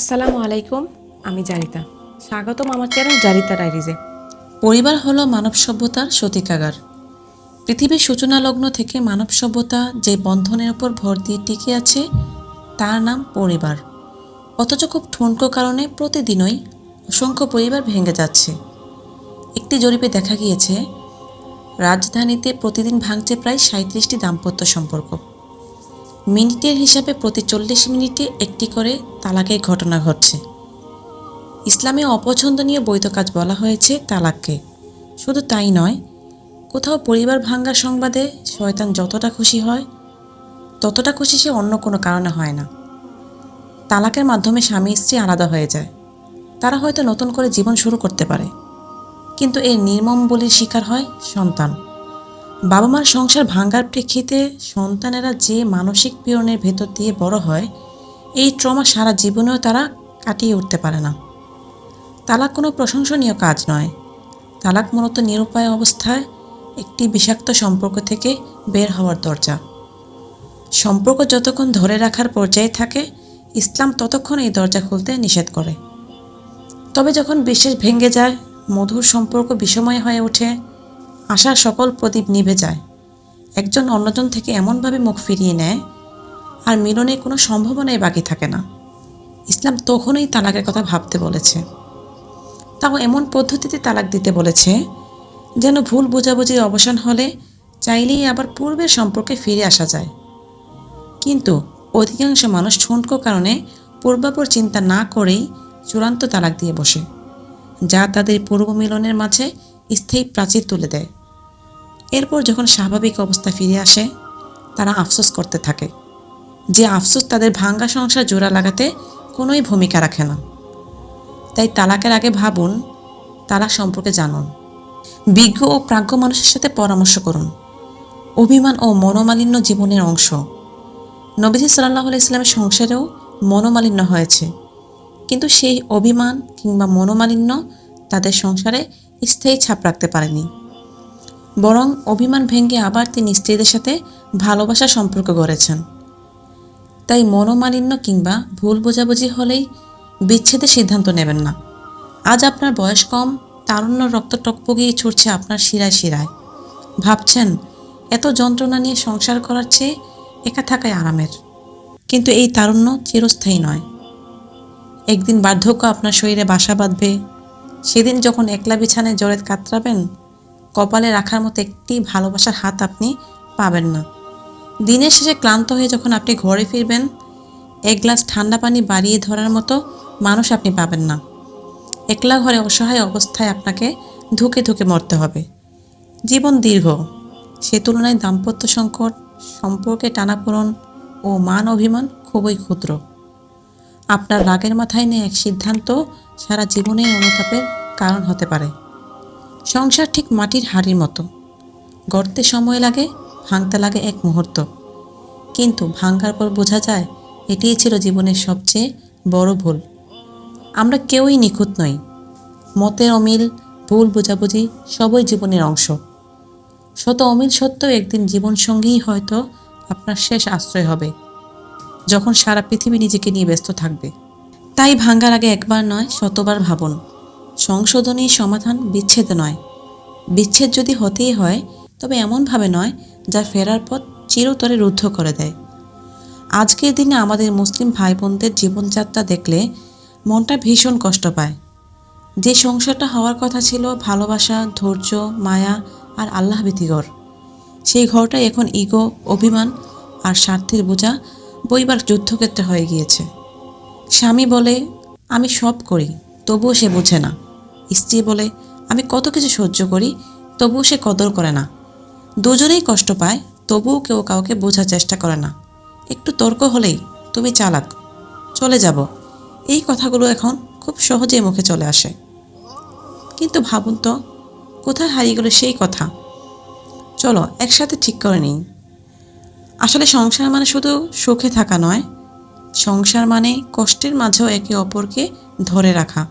আসসালামু আলাইকুম, আমি জারিতা। স্বাগতম আমার চ্যানেল জারিতা ডায়েরিজে। পরিবার হলো মানব সভ্যতার সতিকাগার। পৃথিবীর সূচনা লগ্ন থেকে মানব সভ্যতা যে বন্ধনের উপর ভর দিয়ে টিকে আছে, তার নাম পরিবার। অথচ খুব ঠুনকো কারণে প্রতিদিনই অসংখ্য পরিবার ভেঙে যাচ্ছে। একটি জরিপে দেখা গিয়েছে, রাজধানীতে প্রতিদিন ভাঙছে প্রায় সাঁত্রিশটি দাম্পত্য সম্পর্ক। মিনিটের হিসাবে প্রতি চল্লিশ মিনিটে একটি করে তালাকের ঘটনা ঘটছে। ইসলামে অপছন্দনীয় বৈধ কাজ বলা হয়েছে তালাককে। শুধু তাই নয়, কোথাও পরিবার ভাঙ্গার সংবাদে শয়তান যতটা খুশি হয়, ততটা খুশি সে অন্য কোনো কারণে হয় না। তালাকের মাধ্যমে স্বামী স্ত্রী আলাদা হয়ে যায়। তারা হয়তো নতুন করে জীবন শুরু করতে পারে। কিন্তু এর নির্মম বলির শিকার হয় সন্তান। বাবা মার সংসার ভাঙ্গার প্রেক্ষিতে সন্তানেরা যে মানসিক পীড়নের ভেতর দিয়ে বড় হয়, এই ট্রমা সারা জীবনেও তারা কাটিয়ে উঠতে পারে না। তালাক কোনো প্রশংসনীয় কাজ নয়। তালাক মূলত নিরুপায় অবস্থায় একটি বিষাক্ত সম্পর্ক থেকে বের হওয়ার দরজা। সম্পর্ক যতক্ষণ ধরে রাখার পর্যায়ে থাকে, ইসলাম ততক্ষণ এই দরজা খুলতে নিষেধ করে। তবে যখন বিশ্বাস ভেঙে যায়, মধুর সম্পর্ক বিষময় হয়ে ওঠে আশার সকল প্রদীপ নিভে যায়। একজন অন্যজন থেকে এমনভাবে মুখ ফিরিয়ে নেয়, আর মিলনের কোনো সম্ভাবনাই বাকি থাকে না। ইসলাম তখনই তালাকের কথা ভাবতে বলেছে। তাও এমন পদ্ধতিতে তালাক দিতে বলেছে, যেন ভুল বোঝাবুঝির অবসান হলে চাইলেই আবার পূর্বের সম্পর্কে ফিরে আসা যায়। কিন্তু অধিকাংশ মানুষ ঠুনকো কারণে পূর্বাপর চিন্তা না করেই চূড়ান্ত তালাক দিয়ে বসে, যা তাদের পূর্ব মিলনের মাঝে স্থায়ী প্রাচীর তুলে দেয়। এরপর যখন স্বাভাবিক অবস্থা ফিরে আসে, তারা আফসোস করতে থাকে। যে আফসোস তাদের ভাঙ্গা সংসার জোড়া লাগাতে কোনোই ভূমিকা রাখে না। তাই তালাকের আগে ভাবুন তালাক সম্পর্কে জানুন। বিজ্ঞ ও প্রাজ্ঞ মানুষের সাথে পরামর্শ করুন। অভিমান ও মনোমালিন্য জীবনের অংশ। নবীজি সাল্লাহ ইসলামের সংসারেও মনোমালিন্য হয়েছে। কিন্তু সেই অভিমান কিংবা মনোমালিন্য তাদের সংসারে স্থায়ী ছাপ রাখতে পারেনি। বরং অভিমান ভেঙে আবার তিনি স্ত্রীদের সাথে ভালোবাসা সম্পর্ক গড়েছেন। তাই মনোমালিন্য কিংবা ভুল বোঝাবুঝি হলেই বিচ্ছেদের সিদ্ধান্ত নেবেন না। আজ আপনার বয়স কম, তারুণ্য রক্ত টকপগিয়ে ছুটছে আপনার শিরায় শিরায়। ভাবছেন, এত যন্ত্রণা নিয়ে সংসার করার চেয়ে একা থাকাই আরামের। কিন্তু এই তারুণ্য চিরস্থায়ী নয়। একদিন বার্ধক্য আপনার শরীরে বাসা বাঁধবে, সেদিন যখন একলা বিছানায় জড়ে কাতরাবেন কপালে রাখার মতো একটি ভালোবাসার হাত আপনি পাবেন না। দিনের শেষে ক্লান্ত হয়ে যখন আপনি ঘরে ফিরবেন, এক গ্লাস ঠান্ডা পানি বাড়িয়ে ধরার মতো মানুষ আপনি পাবেন না। একলা ঘরে অসহায় অবস্থায় আপনাকে ধুকে ধুকে মরতে হবে। জীবন দীর্ঘ। সে তুলনায় দাম্পত্য সংকট, সম্পর্কে টানাপোড়ন ও মান অভিমান খুবই ক্ষুদ্র। আপনার রাগের মাথায় নিয়ে এক সিদ্ধান্ত সারা জীবনে অনুতাপের কারণ হতে পারে। সংসার ঠিক মাটির হাড়ির মতো। গড়তে সময় লাগে, ভাঙতে লাগে এক মুহূর্ত। কিন্তু ভাঙ্গার পর বোঝা যায়, এটিই ছিল জীবনের সবচেয়ে বড় ভুল। আমরা কেউই নিখুঁত নই। মতের অমিল, ভুল বোঝাবুঝি সবই জীবনের অংশ। শত অমিল সত্ত্বেও একদিন জীবনসঙ্গীই হয়তো আপনার শেষ আশ্রয় হবে, যখন সারা পৃথিবী নিজেকে নিয়ে ব্যস্ত থাকবে। তাই ভাঙ্গার আগে একবার নয়, শতবার ভাবুন। সংশোধনী সমাধান বিচ্ছেদ নয়। বিচ্ছেদ যদি হতেই হয়, তবে এমনভাবে নয়, যা ফেরার পথ চিরতরে রুদ্ধ করে দেয়। আজকের দিনে আমাদের মুসলিম ভাই বোনদের জীবনযাত্রা দেখলে মনটা ভীষণ কষ্ট পায়। যে সংসারটা হওয়ার কথা ছিল, ভালোবাসা, ধৈর্য, মায়া আর আল্লাহ ভীতিকর সেই ঘরটা এখন ইগো, অভিমান আর স্বার্থের বোঝা বইবার যুদ্ধক্ষেত্রে হয়ে গিয়েছে। স্বামী বলে, আমি সব করি, তবুও সে বোঝে না। স্ত্রী বলে, আমি কত কিছু সহ্য করি, তবুও সে কদর করে না। দুজনেই কষ্ট পায়, তবুও কেউ কাউকে বোঝার চেষ্টা করে না। একটু তর্ক হলেই তুমি চালাক, চলে যাব। এই কথাগুলো এখন খুব সহজেই মুখে চলে আসে। কিন্তু ভাবুন তো, কোথায় হারিয়ে গেল সেই কথা? চলো, একসাথে ঠিক করে নিই। আসলে সংসার মানে শুধু সুখে থাকা নয়, সংসার মানে কষ্টের মাঝেও একে অপরকে ধরে রাখা।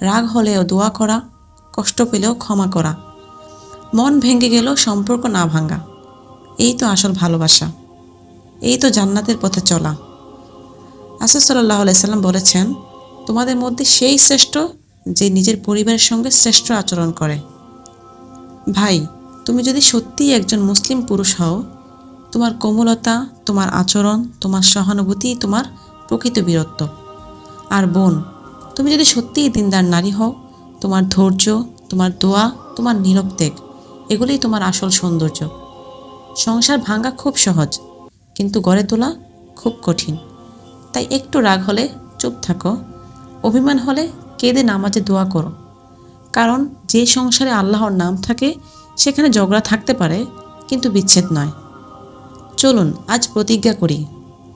রাগ হলেও দোয়া করা, কষ্ট পেলেও ক্ষমা করা। মন ভেঙে গেলেও সম্পর্ক না ভাঙ্গা এই তো আসল ভালোবাসা। এই তো জান্নাতের পথে চলা। রাসুল সাল্লাহ বলেছেন, তোমাদের মধ্যে সেই শ্রেষ্ঠ যে নিজের পরিবারের সঙ্গে শ্রেষ্ঠ আচরণ করে। ভাই, তুমি যদি সত্যিই একজন মুসলিম পুরুষ হও, তোমার কোমলতা, তোমার আচরণ, তোমার সহানুভূতি তোমার প্রকৃত বীরত্ব। আর বোন তুমি যদি সত্যিই দিনদার নারী হও, তোমার ধৈর্য, তোমার দোয়া, তোমার নীরব ত্যাগ, এগুলোই তোমার আসল সৌন্দর্য। সংসার ভাঙা খুব সহজ, কিন্তু গড়ে তোলা খুব কঠিন। তাই একটু রাগ হলে চুপ থাকো, অভিমান হলে কেঁদে নামাজে দোয়া করো। কারণ যে সংসারে আল্লাহর নাম থাকে, সেখানে ঝগড়া থাকতে পারে, কিন্তু বিচ্ছেদ নয়। চলুন, আজ প্রতিজ্ঞা করি,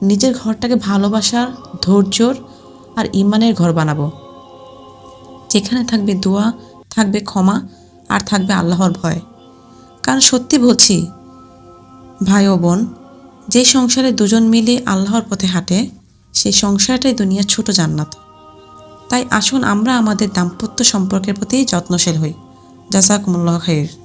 নিজের ঘরটাকে ভালোবাসার, ধৈর্যর আর ইমানের ঘর বানাবো। যেখানে থাকবে দোয়া, থাকবে ক্ষমা আর থাকবে আল্লাহর ভয়। কারণ সত্যি বলছি, ভাই ও বোন, যে সংসারে দুজন মিলে আল্লাহর পথে হাঁটে সেই সংসারটাই দুনিয়ার ছোট জান্নাত। তাই আসুন আমরা আমাদের দাম্পত্য সম্পর্কের প্রতি যত্নশীল হই। জাজাকুমুল্লাহ খাইর।